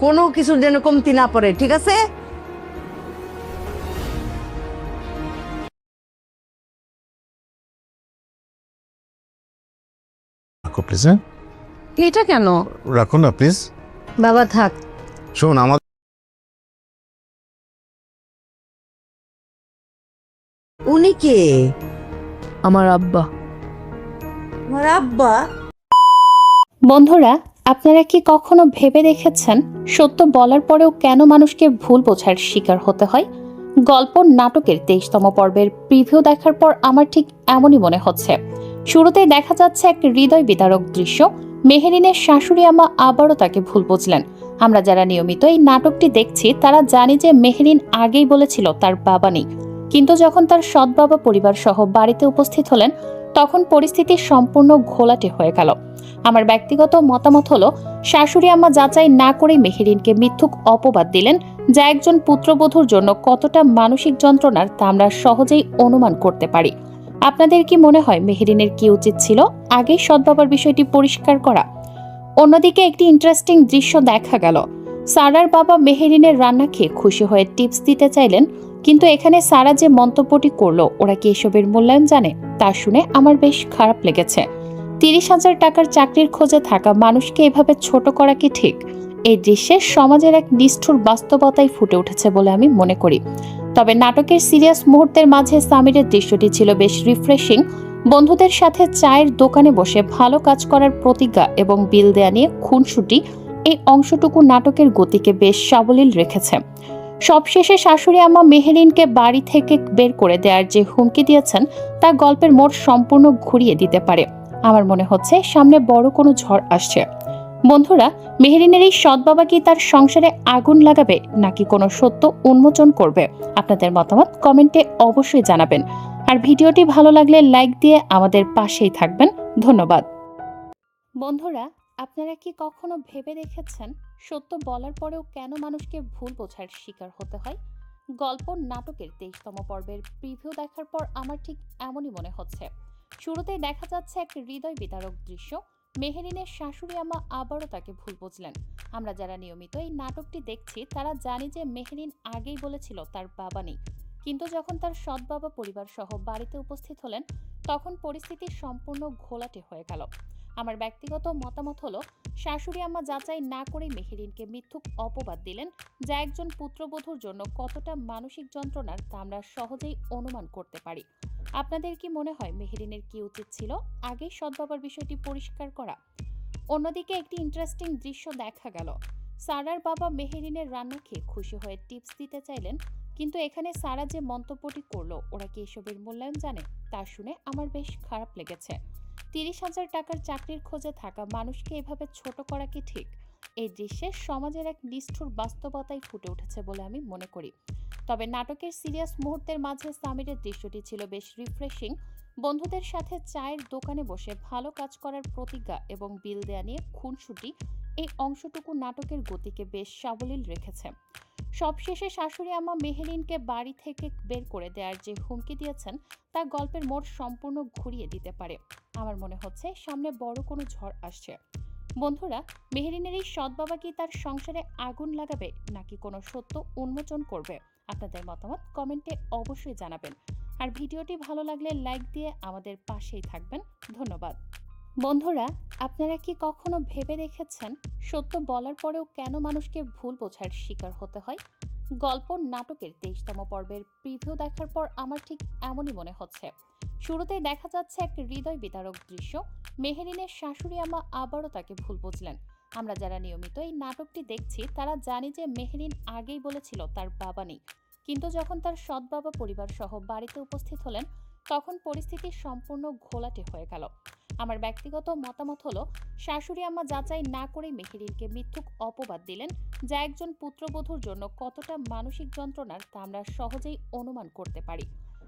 কোনো কিছু যেন কমতি না পড়ে ঠিক আছে? রাখো প্লিজ হ্যাঁ? এটা কেন? রাখো না প্লিজ বাবা থাক। শোন আমার উনি কে? আমার আব্বা। আমার আব্বা? বন্ধুরা আপনারা কি কখনো ভেবে দেখেছেন, সত্য বলার পরেও কেন মানুষকে ভুল বোঝার শিকার হতে হয়? গল্প নাটকের তেইশতম পর্বের প্রিভিউ দেখার পর আমার ঠিক এমনই মনে হচ্ছে। শুরুতেই দেখা যাচ্ছে এক হৃদয় বিদারক দৃশ্য। মেহেরিনের শাশুড়ি আমা আবারও তাকে ভুল বুঝলেন। আমরা যারা নিয়মিত এই নাটকটি দেখছি, তারা জানি যে মেহেরিন আগেই বলেছিল তার বাবা নেই। কিন্তু যখন তার সৎ বাবা পরিবার সহ বাড়িতে উপস্থিত হলেন, তখন পরিস্থিতি সম্পূর্ণ ঘোলাটে হয়ে গেল। আমার ব্যক্তিগত মতামত হলো, শাশুড়ি আম্মা যাচাই না করে মেহেরিনকে মিথ্যুক অপবাদ দিলেন, যা একজন পুত্রবধূর জন্য কতটা মানসিক যন্ত্রণার তা আমরা সহজেই অনুমান করতে পারি। আপনাদের কি মনে হয় মেহেরিনের কি উচিত ছিল? আগেই সদ্বাবার বিষয়টি পরিষ্কার করা। অন্যদিকে একটি ইন্টারেস্টিং দৃশ্য দেখা গেল। সারার বাবা মেহেরিনের রান্না খেয়ে খুশি হয়ে টিপস দিতে চাইলেন কিন্তু এখানে সারা যে মন্তব্যটি করল, ওরা কি এসবের মূল্যায়ন জানে? তা শুনে আমার বেশ খারাপ লেগেছে। তিরিশ হাজার টাকার চাকরির খোঁজে থাকা মানুষকে এভাবে ছোট করা কি ঠিক? এই দৃশ্যে সমাজের এক নিষ্ঠুর বাস্তবতাই ফুটে উঠেছে বলে আমি মনে করি। তবে নাটকের সিরিয়াস মুহূর্তের মাঝে সামিরের দৃশ্যটি ছিল বেশ রিফ্রেশিং। বন্ধুদের সাথে চায়ের দোকানে বসে ভালো কাজ করার প্রতিজ্ঞা এবং বিল দেয়া নিয়ে খুনসুটি এই অংশটুকু নাটকের গতিকে বেশ সাবলীল রেখেছে। সবশেষে শাশুড়ি আম্মা মেহেরিনকে বাড়ি থেকে বের করে দেওয়ার যে হুমকি দিয়েছেন, তা গল্পের মোড় সম্পূর্ণ ঘুরিয়ে দিতে পারে। আমার মনে হচ্ছে সামনে বড় কোনো ঝড় আসছে। বন্ধুরা, মেহেরিনের এই সৎ বাবা কি তার সংসারে আগুন লাগাবে, নাকি কোনো সত্য উন্মোচন করবে? আপনাদের মতামত কমেন্টে অবশ্যই জানাবেন। আর ভিডিওটি ভালো লাগলে লাইক দিয়ে আমাদের পাশেই থাকবেন। ধন্যবাদ। বন্ধুরা, আপনারা কি কখনো ভেবে দেখেছেন সত্য বলার পরেও কেন মানুষকে ভুল বোঝার শিকার হতে হয়? গল্প নাটকের তেইশতম পর্বের প্রিভিউ দেখার পর আমার ঠিক এমনই মনে হচ্ছে। শুরুতেই দেখা যাচ্ছে এক হৃদয় বিদারক দৃশ্য। মেহেরিনের শাশুড়ি আমা আবারও তাকে ভুল বুঝলেন। আমরা যারা নিয়মিত এই নাটকটি দেখছি, তারা জানি যে মেহেরিন আগেই বলেছিল তার বাবা নেই। কিন্তু যখন তার সৎ বাবা পরিবার সহ বাড়িতে উপস্থিত হলেন, তখন পরিস্থিতি সম্পূর্ণ ঘোলাটে হয়ে গেল। আমার ব্যক্তিগত মতামত হলো, শাশুড়ি আম্মা যাচাই না করে মেহেরিনকে মিথ্যুক অপবাদ দিলেন, যা একজন পুত্রবধূর জন্য কতটা মানসিক যন্ত্রণার তা আমরা সহজেই অনুমান করতে পারি। আপনাদের কি মনে হয় মেহেরিনের কি উচিত ছিল? আগেই সদ্বাবার বিষয়টি পরিষ্কার করা। অন্যদিকে একটি ইন্টারেস্টিং দৃশ্য দেখা গেল। সারার বাবা মেহেরিনের রান্না খেয়ে খুশি হয়ে টিপস দিতে চাইলেন, কিন্তু এখানে সারা যে মন্তব্যটি করল, ওরা কি এসবের মূল্যায়ন জানে? তা শুনে আমার বেশ খারাপ লেগেছে। তিরিশ হাজার টাকার চাকরির খোঁজে থাকা মানুষকে এভাবে ছোট করা কি ঠিক? এই দৃশ্যে সমাজের এক নিষ্ঠুর বাস্তবতাই ফুটে উঠেছে বলে আমি মনে করি। তবে নাটকের সিরিয়াস মুহূর্তের মাঝে সামিরের দৃশ্যটি ছিল বেশ রিফ্রেশিং। বন্ধুদের সাথে চায়ের দোকানে বসে ভালো কাজ করার প্রতিজ্ঞা এবং বিল দেয়া নিয়ে খুনসুটি এই অংশটুকু নাটকের গতিকে বেশ সাবলীল রেখেছে। সবশেষে শাশুড়ি আম্মা মেহেরিনকে বাড়ি থেকে বের করে দেওয়ার যে হুমকি দিয়েছেন, তা গল্পের মোড় সম্পূর্ণ ঘুরিয়ে দিতে পারে। আমার মনে হচ্ছে সামনে বড় কোনো ঝড় আসছে। বন্ধুরা, মেহেরিনের এই সৎ বাবা কি তার সংসারে আগুন লাগাবে, নাকি কোনো সত্য উন্মোচন করবে? আপনাদের মতামত কমেন্টে অবশ্যই জানাবেন। আর ভিডিওটি ভালো লাগলে লাইক দিয়ে আমাদের পাশেই থাকবেন। ধন্যবাদ। বন্ধুরা, আপনারা কি কখনো ভেবে দেখেছেন সত্য বলার পরেও কেন মানুষকে ভুল বোঝার শিকার হতে হয়? গল্প নাটকের তেইশতম পর্বের প্রিভিউ দেখার পর আমার ঠিক এমনই মনে হচ্ছে। শুরুতেই দেখা যাচ্ছে এক হৃদয় বিদারক দৃশ্য। মেহেরিনের শাশুড়ি আমা আবারও তাকে ভুল বুঝলেন। আমরা যারা নিয়মিত এই নাটকটি দেখছি, তারা জানি যে মেহেরিন আগেই বলেছিল তার বাবা নেই। কিন্তু যখন তার সৎ বাবা পরিবার সহ বাড়িতে উপস্থিত হলেন তখন পরিস্থিতি সম্পূর্ণ ঘোলাটে হয়ে গেল। আমার ব্যক্তিগত মতামত হলো, শাশুড়ি আম্মা যাচাই না করে মেহেরিনকে মিথ্যুক অপবাদ দিলেন, যা একজন পুত্রবধূর জন্য কতটা মানসিক যন্ত্রণার তা আমরা সহজেই অনুমান করতে পারি।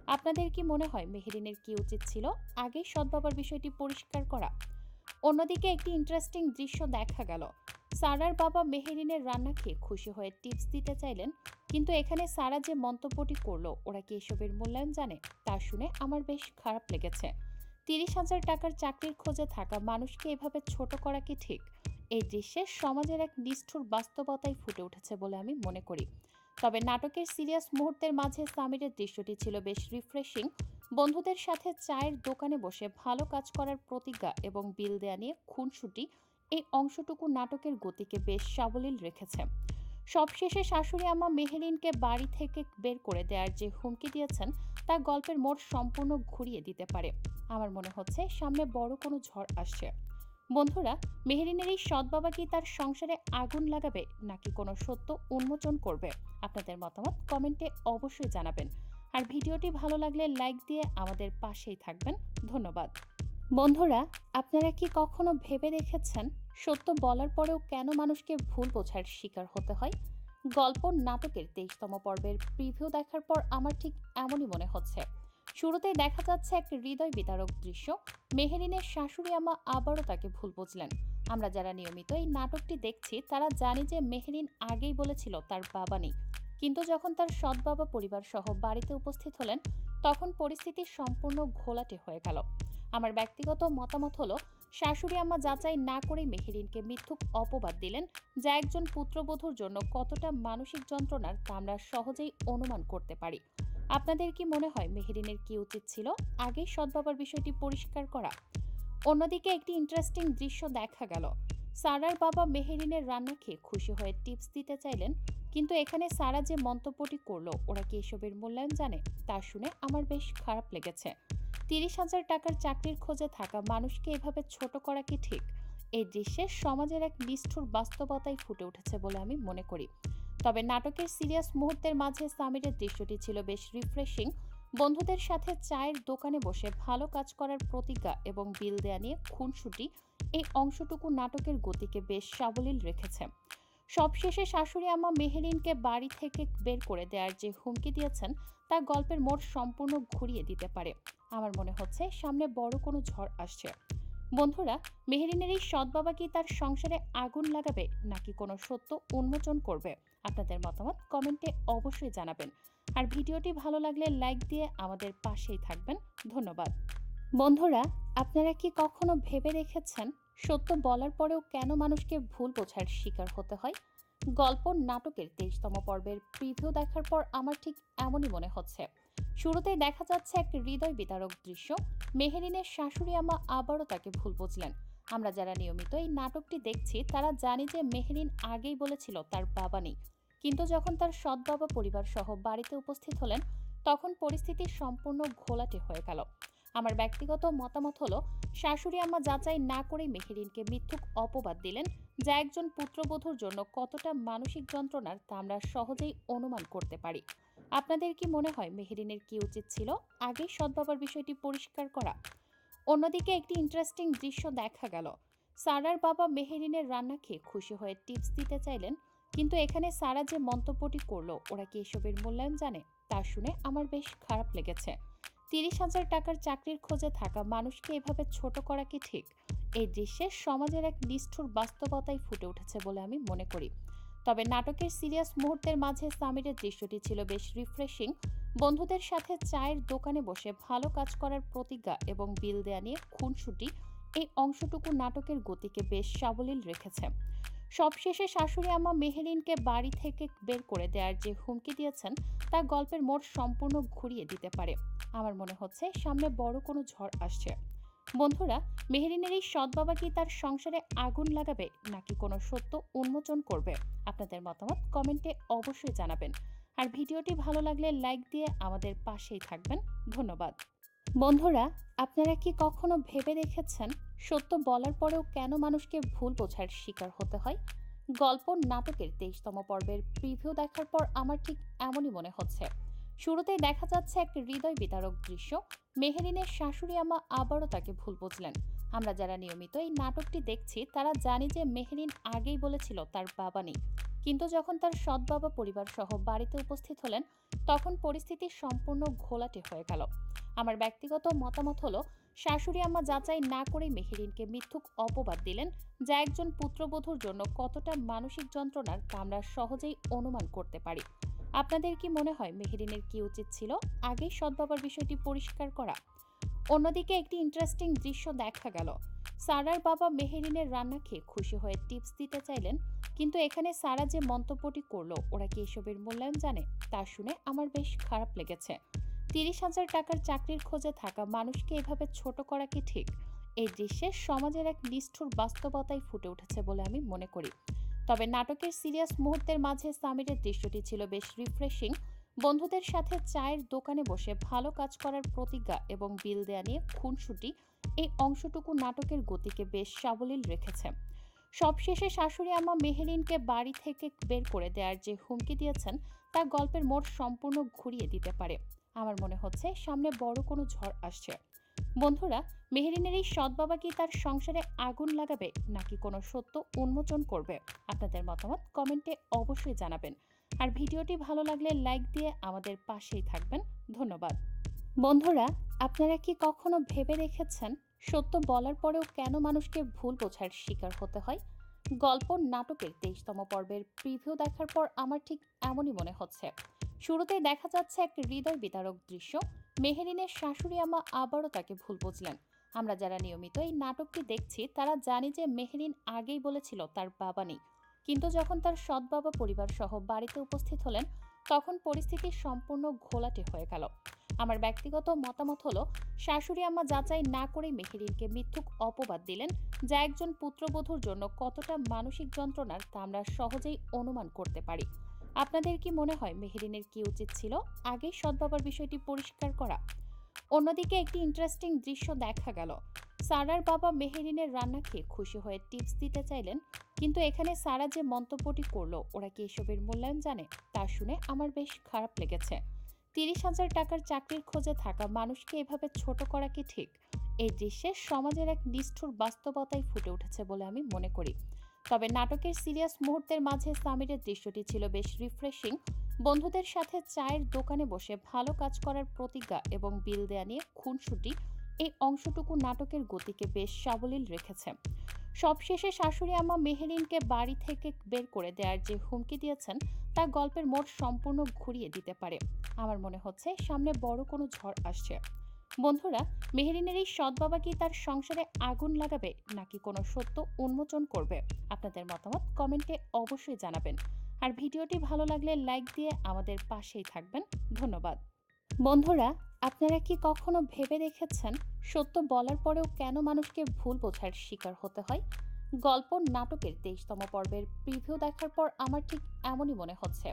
আপনাদের কি মনে হয় মেহেরিনের কি উচিত ছিল? আগেই সদ্বাবার বিষয়টি পরিষ্কার করা। অন্যদিকে একটি ইন্টারেস্টিং দৃশ্য দেখা গেল। সারার বাবা মেহেরিনের রান্না খেয়ে খুশি হয়ে টিপস দিতে চাইলেন, কিন্তু এখানে সারা যে মন্তব্যটি করল, ওরা কি এসবের মূল্যায়ন জানে? তা শুনে আমার বেশ খারাপ লেগেছে। তিরিশ হাজার টাকার চাকরির খোঁজে থাকা মানুষকে এভাবে ছোট করা কি ঠিক? এই দৃশ্যে সমাজের এক নিষ্ঠুর বাস্তবতাই ফুটে উঠেছে বলে আমি মনে করি। তবে নাটকের সিরিয়াস মুহূর্তের মাঝে সামিরের দৃশ্যটি ছিল বেশ রিফ্রেশিং বন্ধুদের সাথে চায়ের দোকানে বসে ভালো কাজ করার প্রতিজ্ঞা এবং বিল দেয়া নিয়ে খুনসুটি এই অংশটুকু নাটকের গতিকে বেশ সাবলীল রেখেছে। সবশেষে শাশুড়ি আম্মা মেহেরিনকে বাড়ি থেকে বের করে দেওয়ার যে হুমকি দিয়েছেন, তা গল্পের মোড় সম্পূর্ণ ঘুরিয়ে দিতে পারে। আমার মনে হচ্ছে সামনে বড় কোনো ঝড় আসছে। বন্ধুরা, মেহেরিনের এই সৎ বাবা কি তার সংসারে আগুন লাগাবে নাকি কোনো সত্য উন্মোচন করবে? আপনাদের মতামত কমেন্টে অবশ্যই জানাবেন। আর ভিডিওটি ভালো লাগলে লাইক দিয়ে আমাদের পাশেই থাকবেন। ধন্যবাদ। বন্ধুরা, আপনারা কি কখনো ভেবে দেখেছেন সত্য বলার পরেও কেন মানুষকে ভুল বোঝার শিকার হতে হয়? গল্প নাটকের তেইশতম পর্বের প্রিভিউ দেখার পর আমার ঠিক এমনই মনে হচ্ছে। শুরুতেই দেখা যাচ্ছে এক হৃদয় বিতারক দৃশ্য। মেহেরিনের শাশুড়ি আমা আবারও তাকে ভুল বুঝলেন। আমরা যারা নিয়মিত এই নাটকটি দেখছি, তারা জানি যে মেহেরিন আগেই বলেছিল তার বাবা নেই। কিন্তু যখন তার সৎ বাবা পরিবার সহ বাড়িতে উপস্থিত হলেন, তখন পরিস্থিতি সম্পূর্ণ ঘোলাটে হয়ে গেল। আমার ব্যক্তিগত মতামত হলো, শাশুড়ি আম্মা যাচাই না করেই মেহেরিনকে মিথ্যুক অপবাদ দিলেন, যা একজন পুত্রবধূর জন্য কতটা মানসিক যন্ত্রণার তা আমরা সহজেই অনুমান করতে পারি। আপনাদের কি মনে হয় মেহেরিনের কি উচিত ছিল? আগেই সদ্বাবার বিষয়টি পরিষ্কার করা। অন্যদিকে একটি ইন্টারেস্টিং দৃশ্য দেখা গেল। সারার বাবা মেহেরিনের রান্না খেয়ে খুশি হয়ে টিপস দিতে চাইলেন কিন্তু এখানে সারা যে মন্তব্যটি করল, ওরা কি এসবের মূল্যায়ন জানে? তা শুনে আমার বেশ খারাপ লেগেছে। তিরিশ হাজার টাকার চাকরির খোঁজে থাকা মানুষকে এভাবে ছোট করা কি ঠিক? এই দৃশ্যে সমাজের এক নিষ্ঠুর বাস্তবতাই ফুটে উঠেছে বলে আমি মনে করি। তবে নাটকের সিরিয়াস মুহূর্তের মাঝে সামিরের দৃশ্যটি ছিল বেশ রিফ্রেশিং। বন্ধুদের সাথে চায়ের দোকানে বসে ভালো কাজ করার প্রতিজ্ঞা এবং বিল দেয়া নিয়ে খুনসুটি এই অংশটুকু নাটকের গতিকে বেশ সাবলীল রেখেছে। সবশেষে শাশুড়ি আমা মেহেরিনকে বাড়ি থেকে বের করে দেওয়ার যে হুমকি দিয়েছেন, তা গল্পের মোড় সম্পূর্ণ ঘুরিয়ে দিতে পারে। আমার মনে হচ্ছে সামনে বড় কোনো ঝড় আসছে। বন্ধুরা, মেহেরিনের এই সৎ বাবা কি তার সংসারে আগুন লাগাবে নাকি কোনো সত্য উন্মোচন করবে? আপনাদের মতামত কমেন্টে অবশ্যই জানাবেন। আর ভিডিওটি ভালো লাগলে লাইক দিয়ে আমাদের পাশেই থাকবেন। ধন্যবাদ। বন্ধুরা, আপনারা কি কখনো ভেবে দেখেছেন সত্য বলার পরেও কেন মানুষকে ভুল বোঝার শিকার হতে হয়? গল্প নাটকের তেইশতম পর্বের প্রিভিউ দেখার পর আমার ঠিক এমনই মনে হচ্ছে। শুরুতেই দেখা যাচ্ছে এক হৃদয় বিতারক দৃশ্য। মেহেরিনের শাশুড়ি আমা আবারও তাকে ভুল বুঝলেন। আমরা যারা নিয়মিত এই নাটকটি দেখছি, তারা জানি যে মেহেরিন আগেই বলেছিল তার বাবা নেই। কিন্তু যখন তার সৎ বাবা পরিবার সহ বাড়িতে উপস্থিত হলেন, তখন পরিস্থিতি সম্পূর্ণ ঘোলাটে হয়ে গেল। আমার ব্যক্তিগত মতামত হলো, শাশুড়ি আম্মা যাচাই না করেই মেহেরিনকে মিথ্যুক অপবাদ দিলেন, যা একজন পুত্রবধূর জন্য কতটা মানসিক যন্ত্রণার তা আমরা সহজেই অনুমান করতে পারি। আপনাদের কি মনে হয় মেহেরিনের কি উচিত ছিল? আগেই সদ্ভাবার বিষয়টি পরিষ্কার করা। অন্যদিকে একটি ইন্টারেস্টিং দৃশ্য দেখা গেল। সারার বাবা মেহেরিনের রান্না খেয়ে খুশি হয়ে টিপস দিতে চাইলেন, কিন্তু এখানে সারা যে মন্তব্যটি করল, ওরা কি এসবের মূল্যায়ন জানে? তা শুনে আমার বেশ খারাপ লেগেছে। তিরিশ হাজার টাকার চাকরির খোঁজে থাকা মানুষকে এভাবে ছোট করা কি ঠিক? এই দৃশ্যে সমাজের এক নিষ্ঠুর বাস্তবতাই ফুটে উঠেছে বলে আমি মনে করি। তবে নাটকের সিরিয়াস মুহূর্তের মাঝে সামিরের দৃশ্যটি ছিল বেশ রিফ্রেশিং বন্ধুদের সাথে চায়ের দোকানে বসে ভালো কাজ করার প্রতিজ্ঞা এবং বিল দেয়া নিয়ে খুনসুটি এই অংশটুকু নাটকের গতিকে বেশ সাবলীল রেখেছে। সবশেষে শাশুড়ি আম্মা মেহেরিনকে বাড়ি থেকে বের করে দেওয়ার যে হুমকি দিয়েছেন, তা গল্পের মোড় সম্পূর্ণ ঘুরিয়ে দিতে পারে। আমার মনে হচ্ছে সামনে বড় কোনো ঝড় আসছে। বন্ধুরা, মেহেরিনের এই সৎ বাবা কি তার সংসারে আগুন লাগাবে নাকি কোনো সত্য উন্মোচন করবে? আপনাদের মতামত কমেন্টে অবশ্যই জানাবেন। আর ভিডিওটি ভালো লাগলে লাইক দিয়ে আমাদের পাশেই থাকবেন। ধন্যবাদ। বন্ধুরা, আপনারা কি কখনো ভেবে দেখেছেন সত্য বলার পরেও কেন মানুষকে ভুল বোঝার শিকার হতে হয়? গল্প নাটকের তেইশতম পর্বের প্রিভিউ দেখার পর আমার ঠিক এমনই মনে হচ্ছে। শুরুতেই দেখা যাচ্ছে এক হৃদয় বিতারক দৃশ্য। মেহেরিনের শাশুড়ি আমা আবারও তাকে ভুল বুঝলেন। আমরা যারা নিয়মিত এই নাটকটি দেখছি, তারা জানি যে মেহেরিন আগেই বলেছিল তার বাবা নেই। কিন্তু যখন তার সৎ বাবা পরিবার সহ বাড়িতে উপস্থিত হলেন, তখন পরিস্থিতি সম্পূর্ণ ঘোলাটে হয়ে গেল। আমার ব্যক্তিগত মতামত হলো শাশুড়ি আম্মা যাচাই না করেই মেহেরিনকে মিথ্যুক অপবাদ দিলেন, যা একজন পুত্রবধূর জন্য কতটা মানসিক যন্ত্রণার আমরা সহজেই অনুমান করতে পারি। আপনাদের কি মনে হয় মেহেরিনের কি উচিত ছিল? আগেই সদ্বাবার বিষয়টি পরিষ্কার করা। অন্যদিকে একটি ইন্টারেস্টিং দৃশ্য দেখা গেল। সারার বাবা মেহেরিনের রান্না খেয়ে খুশি হয়ে টিপস দিতে চাইলেন, কিন্তু এখানে সারা যে মন্তব্যটি করল, ওরা কি এসবের মূল্যায়ন জানে? তা শুনে আমার বেশ খারাপ লেগেছে। তিরিশ হাজার টাকার চাকরির খোঁজে থাকা মানুষকে এভাবে ছোট করা কি ঠিক? এই দৃশ্যে সমাজের এক নিষ্ঠুর বাস্তবতাই ফুটে উঠেছে বলে আমি মনে করি। তবে নাটকের সিরিয়াস মুহূর্তের মাঝে সামিরের দৃশ্যটি ছিল বেশ রিফ্রেশিং বন্ধুদের সাথে চায়ের দোকানে বসে ভালো কাজ করার প্রতিজ্ঞা এবং বিল দেয়া নিয়ে খুনসুটি এই অংশটুকু নাটকের গতিকে বেশ সাবলীল রেখেছে। সবশেষে শাশুড়ি আমা মেহেরিনকে বাড়ি থেকে বের করে দেওয়ার যে হুমকি দিয়েছেন, তা গল্পের মোড় সম্পূর্ণ ঘুরিয়ে দিতে পারে। আমার মনে হচ্ছে সামনে বড় কোনো ঝড় আসছে। বন্ধুরা, মেহেরিনের এই সৎ বাবা কি তার সংসারে আগুন লাগাবে নাকি কোনো সত্য উন্মোচন করবে? আপনাদের মতামত কমেন্টে অবশ্যই জানাবেন। আর ভিডিওটি ভালো লাগলে লাইক দিয়ে আমাদের পাশেই থাকবেন। ধন্যবাদ। বন্ধুরা, আপনারা কি কখনো ভেবে রেখেছেন সত্য বলার পরেও কেন মানুষকে ভুল বোঝার শিকার হতে হয়? গল্প নাটকের তেইশতম পর্বের প্রিভিউ দেখার পর আমার ঠিক এমনই মনে হচ্ছে। শুরুতেই দেখা যাচ্ছে এক হৃদয় বিতারক দৃশ্য। মেহেরিনের শাশুড়ি আমা আবারও তাকে ভুল বুঝলেন। আমরা যারা নিয়মিত এই নাটকটি দেখছি, তারা জানি যে মেহেরিন আগেই বলেছিল তার বাবা নেই। কিন্তু যখন তার সৎ বাবা পরিবার সহ বাড়িতে উপস্থিত হলেন, তখন পরিস্থিতি সম্পূর্ণ ঘোলাটে হয়ে গেল। আমার ব্যক্তিগত মতামত হলো, শাশুড়ি আম্মা যাচাই না করেই মেহেরিনকে মিথ্যুক অপবাদ দিলেন, যা একজন পুত্রবধূর জন্য কতটা মানসিক যন্ত্রণার তা আমরা সহজেই অনুমান করতে পারি। আপনাদের কি মনে হয় মেহেরিনের কি উচিত ছিল? আগেই সৎবাবার বিষয়টি পরিষ্কার করা। অন্যদিকে একটি ইন্টারেস্টিং দৃশ্য দেখা গেল। সারার বাবা মেহেরিনের রান্না খেয়ে খুশি হয়ে টিপস দিতে চাইলেন, কিন্তু এখানে সারা যে মন্তব্যটি করল, ওরা কি এসবের মূল্যায়ন জানে? তা শুনে আমার বেশ খারাপ লেগেছে। তিরিশ হাজার টাকার চাকরির খোঁজে থাকা মানুষকে এভাবে ছোট করা কি ঠিক? এই দৃশ্যে সমাজের এক নিষ্ঠুর বাস্তবতাই ফুটে উঠেছে বলে আমি মনে করি। তবে নাটকের সিরিয়াস মুহূর্তের মাঝে সামিরের দৃশ্যটি ছিল বেশ রিফ্রেশিং বন্ধুদের সাথে চায়ের দোকানে বসে ভালো কাজ করার প্রতিজ্ঞা এবং বিল দেয়া নিয়ে খুনসুটি এই অংশটুকু নাটকের গতিকে বেশ সাবলীল রেখেছে। সবশেষে শাশুড়ি আম্মা মেহেরিনকে বাড়ি থেকে বের করে দেওয়ার যে হুমকি দিয়েছেন, তা গল্পের মোড় সম্পূর্ণ ঘুরিয়ে দিতে পারে। আমার মনে হচ্ছে সামনে বড় কোনো ঝড় আসছে। বন্ধুরা, মেহেরিনের এই সৎ বাবা কি তার সংসারে আগুন লাগাবে নাকি কোনো সত্য উন্মোচন করবে? আপনাদের মতামত কমেন্টে অবশ্যই জানাবেন। আর ভিডিওটি ভালো লাগলে লাইক দিয়ে আমাদের পাশেই থাকবেন। ধন্যবাদ। বন্ধুরা, আপনারা কি কখনো ভেবে দেখেছেন সত্য বলার পরেও কেন মানুষকে ভুল বোঝার শিকার হতে হয়? গল্প, নাটকের তেইশতম পর্বের প্রিভিউ দেখার পর আমার ঠিক এমনই মনে হচ্ছে।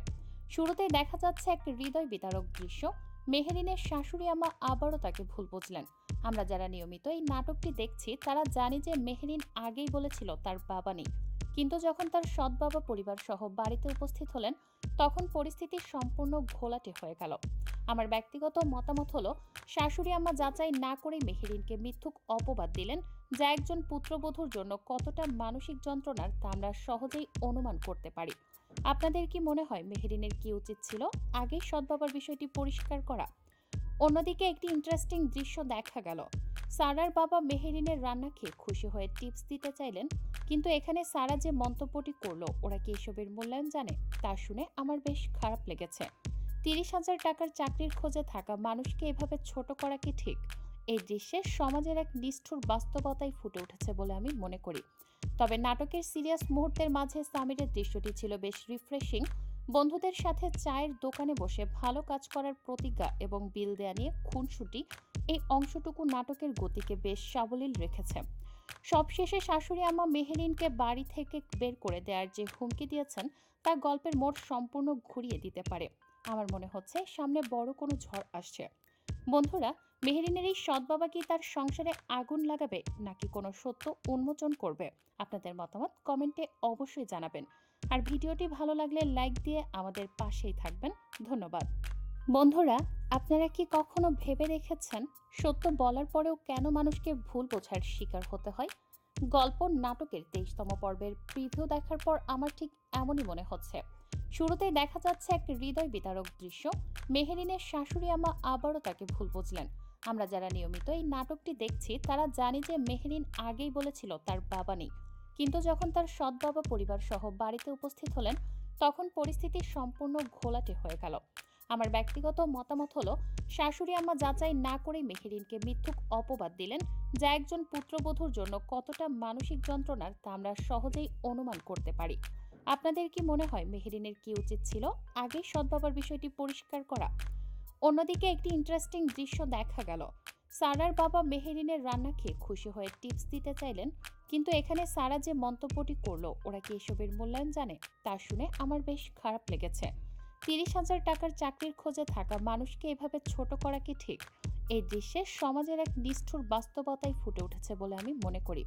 শুরুতেই দেখা যাচ্ছে এক হৃদয় বিতারক দৃশ্য। মেহেরিনের শাশুড়ি আমা আবারও তাকে ভুল বুঝলেন। আমরা যারা নিয়মিত এই নাটকটি দেখছি, তারা জানি যে মেহেরিন আগেই বলেছিল তার বাবা নেই। কিন্তু যখন তার সৎ বাবা পরিবার সহ বাড়িতে উপস্থিত হলেন, তখন পরিস্থিতি সম্পূর্ণ ঘোলাটে হয়ে গেল। আমার ব্যক্তিগত মতামত হলো, শাশুড়ি আম্মা যাচাই না করেই মেহেরিনকে মিথ্যুক অপবাদ দিলেন, যা একজন পুত্রবধূর জন্য কতটা মানসিক যন্ত্রণার তা আমরা সহজেই অনুমান করতে পারি। আপনাদের কি মনে হয় মেহেরিনের কি উচিত ছিল? আগেই সৎবাবার বিষয়টি পরিষ্কার করা। অন্যদিকে একটি ইন্টারেস্টিং দৃশ্য দেখা গেল। সারার বাবা মেহেরিনের রান্না খেয়ে খুশি হয়ে টিপস দিতে চাইলেন, কিন্তু এখানে সারা যে মন্তব্যটি করল, ওরা কি এসবের মূল্যায়ন জানে? তা শুনে আমার বেশ খারাপ লেগেছে। তিরিশ হাজার টাকার চাকরির খোঁজে থাকা মানুষকে এভাবে ছোট করা কি ঠিক? এই দৃশ্যে সমাজের এক নিষ্ঠুর বাস্তবতাই ফুটে উঠেছে বলে আমি মনে করি। তবে নাটকের সিরিয়াস মুহূর্তের মাঝে সামিরের দৃশ্যটি ছিল বেশ রিফ্রেশিং। বন্ধুদের সাথে চায়ের দোকানে বসে ভালো কাজ করার প্রতিজ্ঞা এবং বিল দেয়া নিয়ে খুনসুটি এই অংশটুকু নাটকের গতিকে বেশ সাবলীল রেখেছে। সবশেষে শাশুড়ি আম্মা মেহেরিনকে বাড়ি থেকে বের করে দেওয়ার যে হুমকি দিয়েছেন, তা গল্পের মোড় সম্পূর্ণ ঘুরিয়ে দিতে পারে। আমার মনে হচ্ছে সামনে বড় কোনো ঝড় আসছে। বন্ধুরা, মেহেরিনের এই সৎ বাবা কি তার সংসারে আগুন লাগাবে নাকি কোনো সত্য উন্মোচন করবে? আপনাদের মতামত কমেন্টে অবশ্যই জানাবেন। আর ভিডিওটি ভালো লাগলে লাইক দিয়ে আমাদের পাশেই থাকবেন। ধন্যবাদ। বন্ধুরা, আপনারা কি কখনো ভেবে রেখেছেন সত্য বলার পরেও কেন মানুষকে ভুল বোঝার শিকার হতে হয়? গল্প নাটকের তেইশতম পর্বের প্রিভিউ দেখার পর আমার ঠিক এমনই মনে হচ্ছে। শুরুতেই দেখা যাচ্ছে এক হৃদয় বিতারক দৃশ্য। মেহেরিনের শাশুড়ি আমা আবারও তাকে ভুল বুঝলেন। আমরা যারা নিয়মিত এই নাটকটি দেখছি, তারা জানি যে মেহেরিন আগেই বলেছিল তার বাবা নেই। কিন্তু যখন তার সৎ বাবা পরিবার সহ বাড়িতে উপস্থিত হলেন, তখন পরিস্থিতি সম্পূর্ণ ঘোলাটে হয়ে গেল। আমার ব্যক্তিগত মতামত হলো, শাশুড়ি আম্মা যাচাই না করেই মেহেরিনকে মিথ্যুক অপবাদ দিলেন, যা একজন পুত্রবধূর জন্য কতটা মানসিক যন্ত্রণার তা আমরা সহজেই অনুমান করতে পারি। আপনাদের কি মনে হয় মেহেরিনের কি উচিত ছিল? আগেই সদ্বাবার বিষয়টি পরিষ্কার করা। অন্যদিকে একটি ইন্টারেস্টিং দৃশ্য দেখা গেল। সারার বাবা মেহেরিনের রান্না খেয়ে খুশি হয়ে টিপস দিতে চাইলেন, কিন্তু এখানে সারা যে মন্তব্যটি করল, ওরা কি এসবের মূল্যায়ন জানে? তা শুনে আমার বেশ খারাপ লেগেছে। তিরিশ হাজার টাকার চাকরির খোঁজে থাকা মানুষকে এভাবে ছোট করা কি ঠিক? এই দৃশ্যে সমাজের এক নিষ্ঠুর বাস্তবতাই ফুটে উঠেছে বলে আমি মনে করি।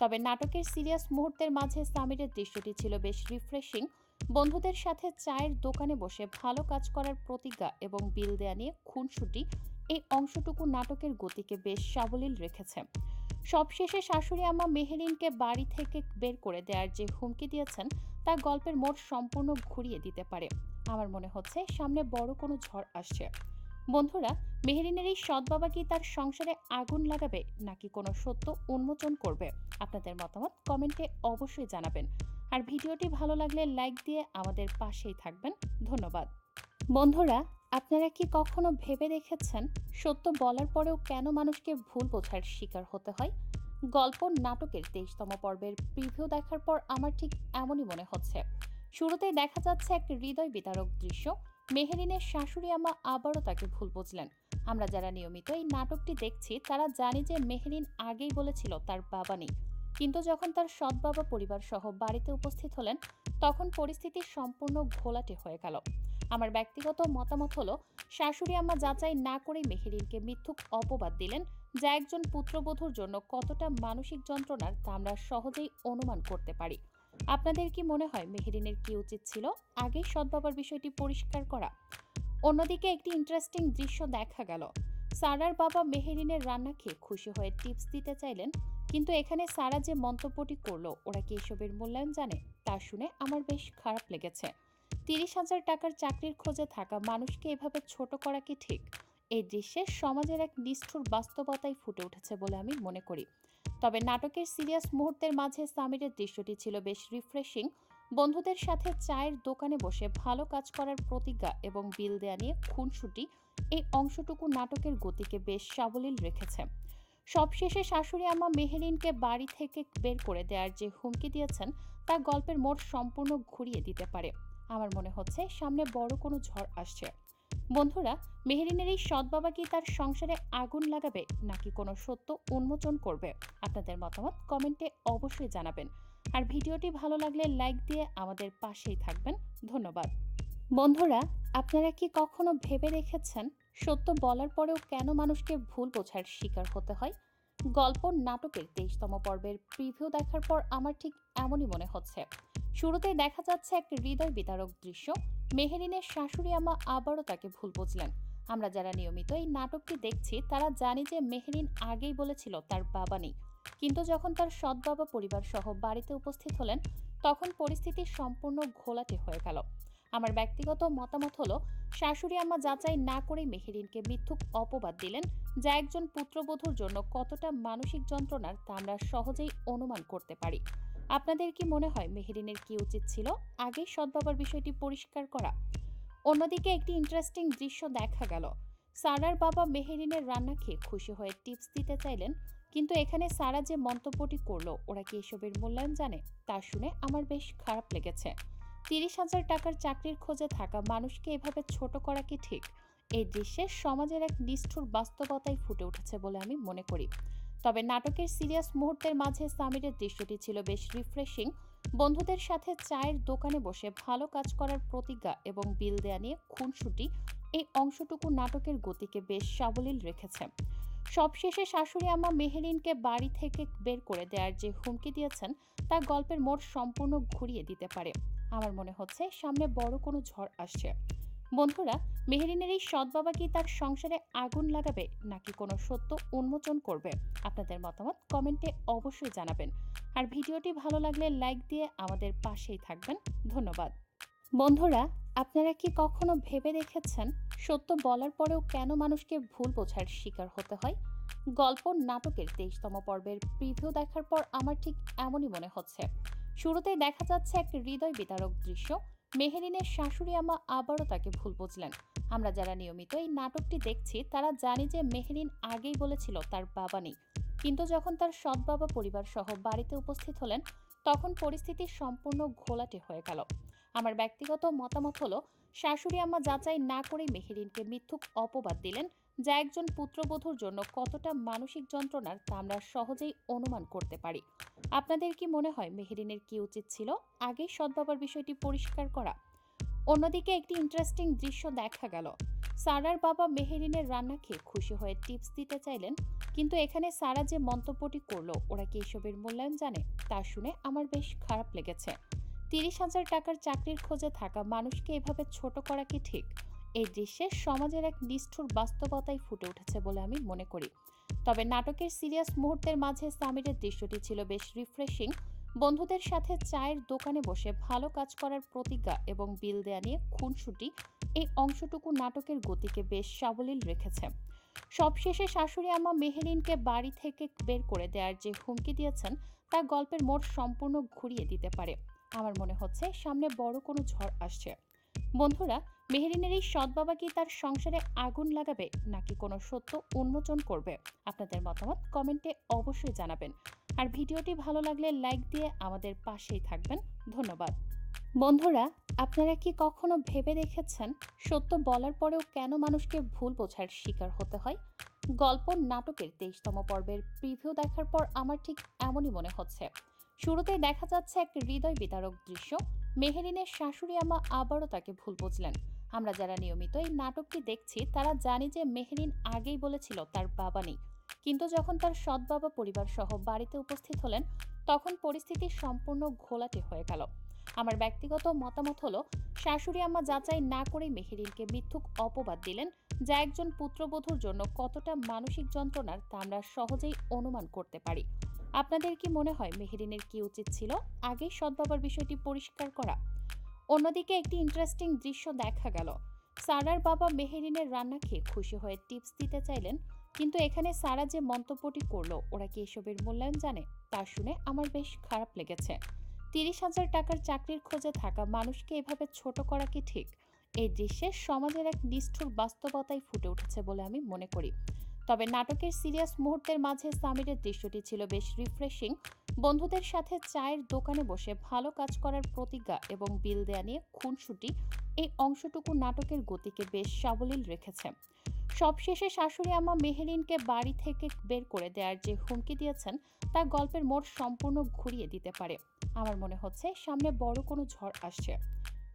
তবে নাটকের সিরিয়াস মুহূর্তের মাঝে সামিরের দৃশ্যটি ছিল বেশ রিফ্রেশিং। বন্ধুদের সাথে চায়ের দোকানে বসে ভালো কাজ করার প্রতিজ্ঞা এবং বিল দেয়া নিয়ে খুনসুটি এই অংশটুকু নাটকের গতিকে বেশ সাবলীল রেখেছে। সবশেষে শাশুড়ি আম্মা মেহেরিনকে বাড়ি থেকে বের করে দেওয়ার যে হুমকি দিয়েছেন, তা গল্পের মোট সম্পূর্ণ ঘুরিয়ে দিতে পারে। আমার মনে হচ্ছে সামনে বড় কোনো ঝড় আসছে। বন্ধুরা মেহেরিনের এই সৎ বাবা কি তার সংসারে আগুন লাগাবে নাকি কোনো সত্য উন্মোচন করবে? আপনাদের মতামত কমেন্টে অবশ্যই জানাবেন। আর ভিডিওটি ভালো লাগলে লাইক দিয়ে আমাদের পাশেই থাকবেন। ধন্যবাদ। বন্ধুরা, আপনারা কি কখনো ভেবে দেখেছেন সত্য বলার পরেও কেন মানুষকে ভুল বোঝার শিকার হতে হয়? গল্প, নাটকের তেইশতম পর্বের প্রিভিউ দেখার পর আমার ঠিক এমনই মনে হচ্ছে। শুরুতেই দেখা যাচ্ছে এক হৃদয় বিতারক দৃশ্য। মেহেরিনের শাশুড়ি আমা আবারও তাকে ভুল বুঝলেন। আমরা যারা নিয়মিত এই নাটকটি দেখছি, তারা জানি যে মেহেরিন আগেই বলেছিল তার বাবা নেই। কিন্তু যখন তার সৎ বাবা পরিবার সহ বাড়িতে উপস্থিত হলেন, তখন পরিস্থিতি সম্পূর্ণ ঘোলাটে হয়ে গেল। আমার ব্যক্তিগত মতামত হলো, শাশুড়ি আম্মা যাচাই না করে মেহেরিনকে মিথ্যুক অপবাদ দিলেন, যা একজন পুত্রবধূর জন্য কতটা মানসিক যন্ত্রণার তা আমরা সহজেই অনুমান করতে পারি। আপনাদের কি মনে হয় মেহেরিনের কি উচিত ছিল? আগেই সদ্বাবার বিষয়টি পরিষ্কার করা। অন্যদিকে একটি ইন্টারেস্টিং দৃশ্য দেখা গেল। সারার বাবা মেহেরিনের রান্না খেয়ে খুশি হয়ে টিপস দিতে চাইলেন, কিন্তু এখানে সারা যে মন্তব্যটি করল, ওরা কি এসবের মূল্যায়ন জানে? তা শুনে আমার বেশ খারাপ লেগেছে। তিরিশ হাজার টাকার চাকরির খোঁজে থাকা মানুষকে এভাবে ছোট করা কি ঠিক? এই দৃশ্যে সমাজের এক নিষ্ঠুর বাস্তবতাই ফুটে উঠেছে বলে আমি মনে করি। তবে নাটকের সিরিয়াস মুহূর্তের মাঝে সামিরের দৃশ্যটি ছিল বেশ রিফ্রেশিং বন্ধুদের সাথে চায়ের দোকানে বসে ভালো কাজ করার প্রতিজ্ঞা এবং বিল দেয়া নিয়ে খুনসুটি এই অংশটুকু নাটকের গতিকে বেশ সাবলীল রেখেছে। সবশেষে শাশুড়ি আমা মেহেরিনকে বাড়ি থেকে বের করে দেওয়ার যে হুমকি দিয়েছেন, তা গল্পের মোড় সম্পূর্ণ ঘুরিয়ে দিতে পারে। আমার মনে হচ্ছে সামনে বড় কোনো ঝড় আসছে। বন্ধুরা, মেহেরিনের এই সৎ বাবা কি তার সংসারে আগুন লাগাবে নাকি কোনো সত্য উন্মোচন করবে? আপনাদের মতামত কমেন্টে অবশ্যই জানাবেন। আর ভিডিওটি ভালো লাগলে লাইক দিয়ে আমাদের পাশেই থাকবেন। ধন্যবাদ। বন্ধুরা, আপনারা কি কখনো ভেবে দেখেছেন সত্য বলার পরেও কেন মানুষকে ভুল বোঝার শিকার হতে হয়? গল্প নাটকের তেইশতম পর্বের প্রিভিউ দেখার পর আমার ঠিক এমনই মনে হচ্ছে। শুরুতেই দেখা যাচ্ছে এক হৃদয় বিতারক দৃশ্য। মেহেরিনের শাশুড়ি আমা আবারও তাকে ভুল বুঝলেন। আমরা যারা নিয়মিত এই নাটকটি দেখছি, তারা জানি যে মেহেরিন আগেই বলেছিল তার বাবা নেই। কিন্তু যখন তার সৎ বাবা পরিবার সহ বাড়িতে উপস্থিত হলেন, তখন পরিস্থিতি সম্পূর্ণ ঘোলাটে হয়ে গেল। আমার ব্যক্তিগত মতামত হলো, শাশুড়ি আম্মা যাচাই না করেই মেহেরিনকে মিথ্যুক অপবাদ দিলেন, যা একজন পুত্রবধূর জন্য কতটা মানসিক যন্ত্রণার তা আমরা সহজেই অনুমান করতে পারি। আপনাদের কি মনে হয় মেহেরিনের কি উচিত ছিল? আগেই সদ্বাবার বিষয়টি পরিষ্কার করা। অন্যদিকে একটি ইন্টারেস্টিং দৃশ্য দেখা গেল। সারার বাবা মেহেরিনের রান্না খেয়ে খুশি হয়ে টিপস দিতে চাইলেন কিন্তু এখানে সারা যে মন্তব্যটি করল, ওরা কি এসবের মূল্যায়ন জানে? তা শুনে আমার বেশ খারাপ লেগেছে। তিরিশ হাজার টাকার চাকরির খোঁজে থাকা মানুষকে এভাবে ছোট করা কি ঠিক? এই দৃশ্যে সমাজের এক নিষ্ঠুর বাস্তবতাই ফুটে উঠেছে বলে আমি মনে করি। তবে নাটকের সিরিয়াস মুহূর্তের মাঝে সামিরের দৃশ্যটি ছিল বেশ রিফ্রেশিং। বন্ধুদের সাথে চায়ের দোকানে বসে ভালো কাজ করার প্রতিজ্ঞা এবং বিল দেয়া নিয়ে খুনসুটি এই অংশটুকু নাটকের গতিকে বেশ সাবলীল রেখেছে। সবশেষে শাশুড়ি আমা মেহেরিনকে বাড়ি থেকে বের করে দেওয়ার যে হুমকি দিয়েছেন, তা গল্পের মোড় সম্পূর্ণ ঘুরিয়ে দিতে পারে। আমার মনে হচ্ছে সামনে বড় কোনো ঝড় আসছে। বন্ধুরা, মেহেরিনের এই সৎ বাবা কি তার সংসারে আগুন লাগাবে, নাকি কোনো সত্য উন্মোচন করবে? আপনাদের মতামত কমেন্টে অবশ্যই জানাবেন। আর ভিডিওটি ভালো লাগলে লাইক দিয়ে আমাদের পাশেই থাকবেন। ধন্যবাদ। বন্ধুরা, আপনারা কি কখনো ভেবে দেখেছেন সত্য বলার পরেও কেন মানুষকে ভুল বোঝার শিকার হতে হয়? গল্প নাটকের তেইশতম পর্বের প্রিভিউ দেখার পর আমার ঠিক এমনই মনে হচ্ছে। শুরুতেই দেখা যাচ্ছে এক হৃদয় বিতারক দৃশ্য। মেহেরিনের শাশুড়ি আমা আবারও তাকে ভুল বুঝলেন। আমরা যারা নিয়মিত এই নাটকটি দেখছি, তারা জানি যে মেহেরিন আগেই বলেছিল তার বাবা নেই। কিন্তু যখন তার সৎ বাবা পরিবার সহ বাড়িতে উপস্থিত হলেন, তখন পরিস্থিতি সম্পূর্ণ ঘোলাটে হয়ে গেল। আমার ব্যক্তিগত মতামত হলো, শাশুড়ি আম্মা যাচাই না করেই মেহেরিনকে মিথ্যুক অপবাদ দিলেন, যা একজন পুত্রবধূর জন্য কতটা মানসিক যন্ত্রণার তা আমরা সহজেই অনুমান করতে পারি। আপনাদের কি মনে হয় মেহেরিনের কি উচিত ছিল? আগেই সৎবাবার বিষয়টি পরিষ্কার করা। অন্যদিকে একটি ইন্টারেস্টিং দৃশ্য দেখা গেল। সারার বাবা মেহেরিনের রান্না খেয়ে খুশি হয়ে টিপস দিতে চাইলেন, কিন্তু এখানে সারা যে মন্তব্যটি করল, ওরা কি এসবের মূল্যায়ন জানে? তা শুনে আমার বেশ খারাপ লেগেছে। তিরিশ হাজার টাকার চাকরির খোঁজে থাকা মানুষকে এভাবে ছোট করা কি ঠিক? এই দৃশ্যে সমাজের এক নিষ্ঠুর বাস্তবতাই ফুটে উঠেছে বলে আমি মনে করি। তবে নাটকের সিরিয়াস মুহূর্তের মাঝে সামিরের দৃশ্যটি ছিল বেশ রিফ্রেশিং। বন্ধুদের সাথে চায়ের দোকানে বসে ভালো কাজ করার প্রতিজ্ঞা এবং বিল দেয়া নিয়ে খুনসুটি এই অংশটুকু নাটকের গতিকে বেশ সাবলীল রেখেছে। সবশেষে শাশুড়ি আমা মেহেরিনকে বাড়ি থেকে বের করে দেওয়ার যে হুমকি দিয়েছেন, তা গল্পের মোড় সম্পূর্ণ ঘুরিয়ে দিতে পারে। আমার মনে হচ্ছে সামনে বড় কোনো ঝড় আসছে। বন্ধুরা, মেহেরিনের এই সৎ বাবা কি তার সংসারে আগুন লাগাবে নাকি কোনো সত্য উন্মোচন করবে? আপনাদের মতামত কমেন্টে অবশ্যই জানাবেন। আর ভিডিওটি ভালো লাগলে লাইক দিয়ে আমাদের পাশেই থাকবেন। ধন্যবাদ। বন্ধুরা, আপনারা কি কখনো ভেবে দেখেছেন সত্য বলার পরেও কেন মানুষকে ভুল বোঝার শিকার হতে হয়? গল্প নাটকের তেইশতম পর্বের প্রিভিউ দেখার পর আমার ঠিক এমনই মনে হচ্ছে। শুরুতেই দেখা যাচ্ছে এক হৃদয় বিতারক দৃশ্য। মেহেরিনের শাশুড়ি আমা আবারও তাকে ভুল বুঝলেন। আমরা যারা নিয়মিত এই নাটকটি দেখছি, তারা জানি যে মেহেরিন আগেই বলেছিল তার বাবা নেই। কিন্তু যখন তার সৎ বাবা পরিবার সহ বাড়িতে উপস্থিত হলেন, তখন পরিস্থিতি সম্পূর্ণ ঘোলাটে হয়ে গেল। আমার ব্যক্তিগত মতামত হলো, শাশুড়ি আম্মা যাচাই না করেই মেহেরিনকে মিথ্যুক অপবাদ দিলেন, যা একজন পুত্রবধূর জন্য কতটা মানসিক যন্ত্রণার তা আমরা সহজেই অনুমান করতে পারি। আপনাদের কি মনে হয় মেহেরিনের কি উচিত ছিল? আগেই সৎবাবার বিষয়টি পরিষ্কার করা। অন্যদিকে একটি ইন্টারেস্টিং দৃশ্য দেখা গেল। সারার বাবা মেহেরিনের রান্না খেয়ে খুশি হয়ে টিপস দিতে চাইলেন, কিন্তু এখানে সারা যে মন্তব্যটি করল, ওরা কি এসবের মূল্যায়ন জানে? তা শুনে আমার বেশ খারাপ লেগেছে। তিরিশ হাজার টাকার চাকরির খোঁজে থাকা মানুষকে এভাবে ছোট করা কি ঠিক? এই দৃশ্যে সমাজের এক নিষ্ঠুর বাস্তবতাই ফুটে উঠেছে বলে আমি মনে করি। তবে নাটকের সিরিয়াস মুহূর্তের মাঝে সামিরের দৃশ্যটি ছিল বেশ রিফ্রেশিং বন্ধুদের সাথে চায়ের দোকানে বসে ভালো কাজ করার প্রতিজ্ঞা এবং বিল দেয়া নিয়ে খুনসুটি এই অংশটুকু নাটকের গতিকে বেশ সাবলীল রেখেছে। সবশেষে শাশুড়ি আম্মা মেহেরিনকে বাড়ি থেকে বের করে দেওয়ার যে হুমকি দিয়েছেন, তা গল্পের মোট সম্পূর্ণ ঘুরিয়ে দিতে পারে। আমার মনে হচ্ছে সামনে বড় কোনো ঝড় আসছে।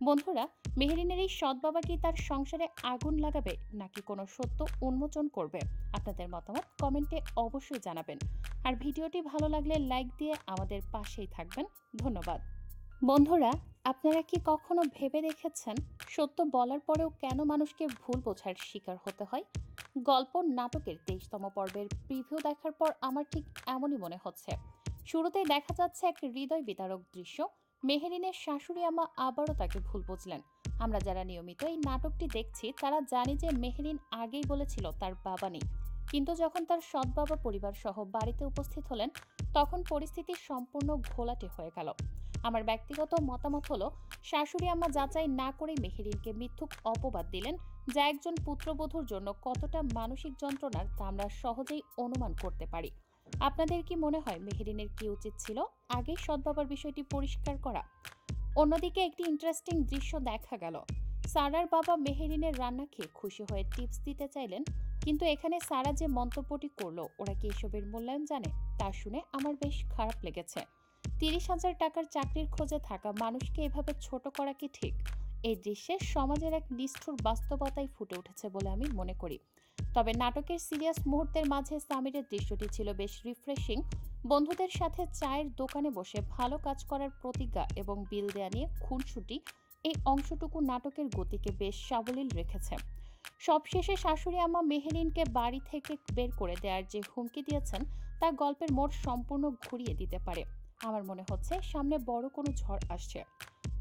বন্ধুরা, মেহেরিনের এই সৎ বাবা কি তার সংসারে আগুন লাগাবে নাকি কোনো সত্য উন্মোচন করবে? আপনাদের মতামত কমেন্টে অবশ্যই জানাবেন। আর ভিডিওটি ভালো লাগলে লাইক দিয়ে আমাদের পাশেই থাকবেন। ধন্যবাদ। বন্ধুরা, আপনারা কি কখনো ভেবে দেখেছেন সত্য বলার পরেও কেন মানুষকে ভুল বোঝার শিকার হতে হয়? গল্প নাটকের তেইশতম পর্বের প্রিভিউ দেখার পর আমার ঠিক এমনই মনে হচ্ছে। শুরুতেই দেখা যাচ্ছে এক হৃদয় বিতারক দৃশ্য। মেহেরিনের শাশুড়ি আমা আবারও তাকে ভুল বুঝলেন। আমরা যারা নিয়মিত এই নাটকটি দেখছি, তারা জানি যে মেহেরিন আগেই বলেছিল তার বাবা নেই। কিন্তু যখন তার সৎ বাবা পরিবার সহ বাড়িতে উপস্থিত হলেন, তখন পরিস্থিতি সম্পূর্ণ ঘোলাটে হয়ে গেল। আমার ব্যক্তিগত মতামত হলো, শাশুড়ি আম্মা যাচাই না করেই মেহেরিনকে মিথ্যুক অপবাদ দিলেন, যা একজন পুত্রবধূর জন্য কতটা মানসিক যন্ত্রণার তা আমরা সহজেই অনুমান করতে পারি। আপনাদের কি মনে হয় মেহেরিনের কি উচিত ছিল? আগেই সৎবাবার বিষয়টি পরিষ্কার করা। অন্যদিকে একটি ইন্টারেস্টিং দৃশ্য দেখা গেল। সারার বাবা মেহেরিনের রান্না খেয়ে খুশি হয়ে টিপস দিতে চাইলেন, কিন্তু এখানে সারা যে মন্তব্যটি করল, ওরা কি এসবের মূল্যায়ন জানে? তা শুনে আমার বেশ খারাপ লেগেছে। তিরিশ হাজার টাকার চাকরির খোঁজে থাকা মানুষকে এভাবে ছোট করা কি ঠিক? এই দৃশ্যে সমাজের এক নিষ্ঠুর বাস্তবতাই ফুটে উঠেছে বলে আমি মনে করি। তবে নাটকের সিরিয়াস মুহূর্তের মাঝে সামিরের দৃশ্যটি ছিল বেশ রিফ্রেশিং। বন্ধুদের সাথে চায়ের দোকানে বসে ভালো কাজ করার প্রতিজ্ঞা এবং বিল দেয়া নিয়ে খুনসুটি এই অংশটুকু নাটকের গতিকে বেশ সাবলীল রেখেছে। সবশেষে শাশুড়ি আম্মা মেহেরিনকে বাড়ি থেকে বের করে দেওয়ার যে হুমকি দিয়েছেন, তা গল্পের মোড় সম্পূর্ণ ঘুরিয়ে দিতে পারে। আমার মনে হচ্ছে সামনে বড় কোনো ঝড় আসছে।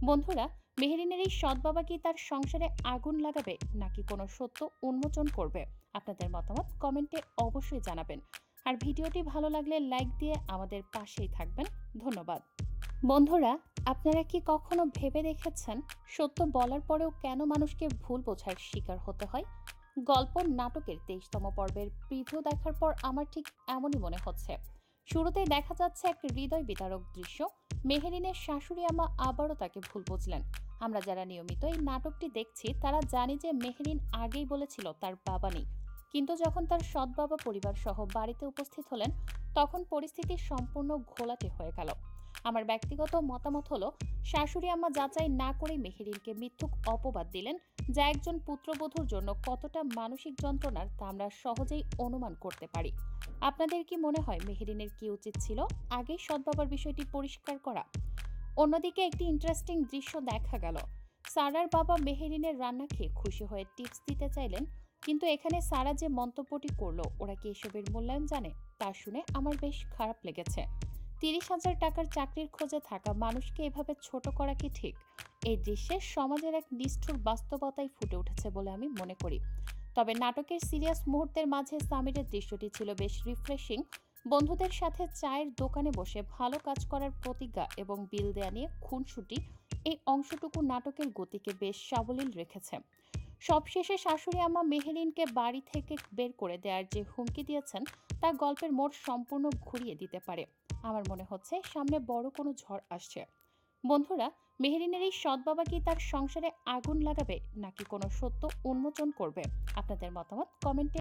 বন্ধুরা, মেহেরিনের এই সৎ বাবা কি তার সংসারে আগুন লাগাবে নাকি কোনো সত্য উন্মোচন করবে? আপনাদের মতামত কমেন্টে অবশ্যই জানাবেন। আর ভিডিওটি ভালো লাগলে লাইক দিয়ে আমাদের পাশেই থাকবেন। ধন্যবাদ। বন্ধুরা, আপনারা কি কখনো ভেবে দেখেছেন সত্য বলার পরেও কেন মানুষকে ভুল বোঝার শিকার হতে হয়? গল্প নাটকের তেইশতম পর্বের প্রিভিউ দেখার পর আমার ঠিক এমনই মনে হচ্ছে। শুরুতেই দেখা যাচ্ছে এক হৃদয় বিতারক দৃশ্য। মেহেরিনের শাশুড়ি আমা আবারও তাকে ভুল বুঝলেন। আমরা যারা নিয়মিত এই নাটকটি দেখছি, তারা জানি যে মেহেরিন আগেই বলেছিল তার বাবা নেই। কিন্তু যখন তার সৎ বাবা পরিবার সহ বাড়িতে উপস্থিত হলেন, তখন পরিস্থিতি সম্পূর্ণ ঘোলাটে হয়ে গেল। আমার ব্যক্তিগত মতামত হলো, শাশুড়ি আম্মা যাচাই না করে মেহেরিনকে মিথ্যুক অপবাদ দিলেন, যা একজন পুত্রবধূর জন্য কতটা মানসিক যন্ত্রণার তা আমরা সহজেই অনুমান করতে পারি। আপনাদের কি মনে হয় মেহেরিনের কি উচিত ছিল? আগেই সৎবাবার বিষয়টি পরিষ্কার করা। অন্যদিকে একটি ইন্টারেস্টিং দৃশ্য দেখা গেল। সারার বাবা মেহেরিনের রান্না খেয়ে খুশি হয়ে টিপস দিতে চাইলেন কিন্তু এখানে সারা যে মন্তব্যটি করল, ওরা কি এসবের মূল্যায়ন জানে? তা শুনে আমার বেশ খারাপ লেগেছে। তিরিশ হাজার টাকার চাকরির খোঁজে থাকা মানুষকে এভাবে ছোট করা কি ঠিক? এই দৃশ্যে সমাজের এক নিষ্ঠুর বাস্তবতাই ফুটে উঠেছে বলে আমি মনে করি। তবে নাটকের সিরিয়াস মুহূর্তের মাঝে সামিরের দৃশ্যটি ছিল বেশ রিফ্রেশিং। বন্ধুদের সাথে চায়ের দোকানে বসে ভালো কাজ করার প্রতিজ্ঞা এবং বিল দেয়া নিয়ে খুনসুটি এই অংশটুকু নাটকের গতিকে বেশ সাবলীল রেখেছে। সবশেষে শাশুড়ি আম্মা মেহেরিনকে বাড়ি থেকে বের করে দেওয়ার যে হুমকি দিয়েছেন, তা গল্পের মোড় সম্পূর্ণ ঘুরিয়ে দিতে পারে। আমার মনে হচ্ছে সামনে বড় কোনো ঝড় আসছে। বন্ধুরা, মেহেরিনের এই সৎ বাবা কি তার সংসারে আগুন লাগাবে নাকি কোনো সত্য উন্মোচন করবে? আপনাদের মতামত কমেন্টে